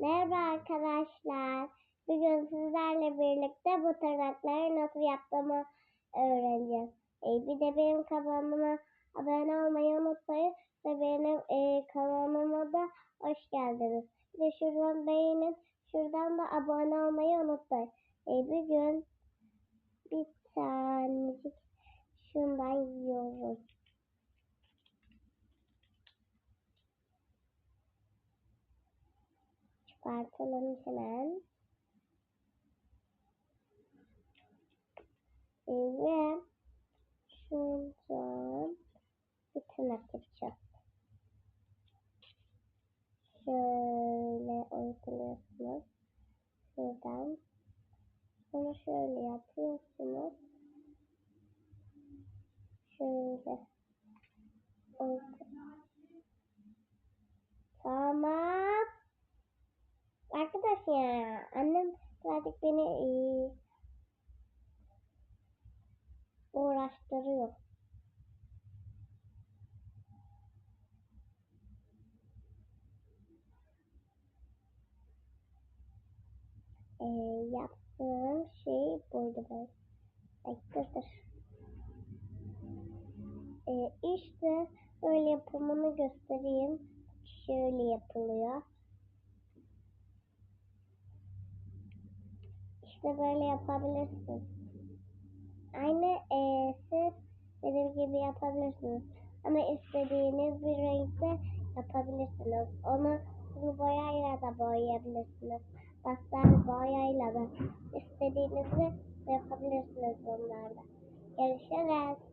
Merhaba arkadaşlar. Bugün sizlerle birlikte bu tırnakları nasıl yaptığımı öğreneceğiz. E, bir de benim kanalıma abone olmayı unutmayın ve benim e, kanalıma da hoş geldiniz. Bir de şuradan beğenin, şuradan da abone olmayı unutmayın. E, bugün bir tanecik şundan yiyoruz. Çıkartalım hemen. Ee, ve şuradan bir tırnak yapacağız. Şöyle uyguluyorsunuz. Şuradan. Sonra şöyle yapıyorsunuz. Şöyle. Tamam. Arkadaşlar annem birazcık beni e, uğraştırıyor. E, yaptığım şey buydu ben. Bekledir. E, işte böyle yapımını göstereyim. Şöyle yapılıyor. İşte böyle yapabilirsiniz. Aynı e, siz benim gibi yapabilirsiniz. Ama istediğiniz bir renkte yapabilirsiniz. Onu sulu boyayla da boyayabilirsiniz. Pastel boyayla da istediğinizi yapabilirsiniz bunlarla. Görüşürüz.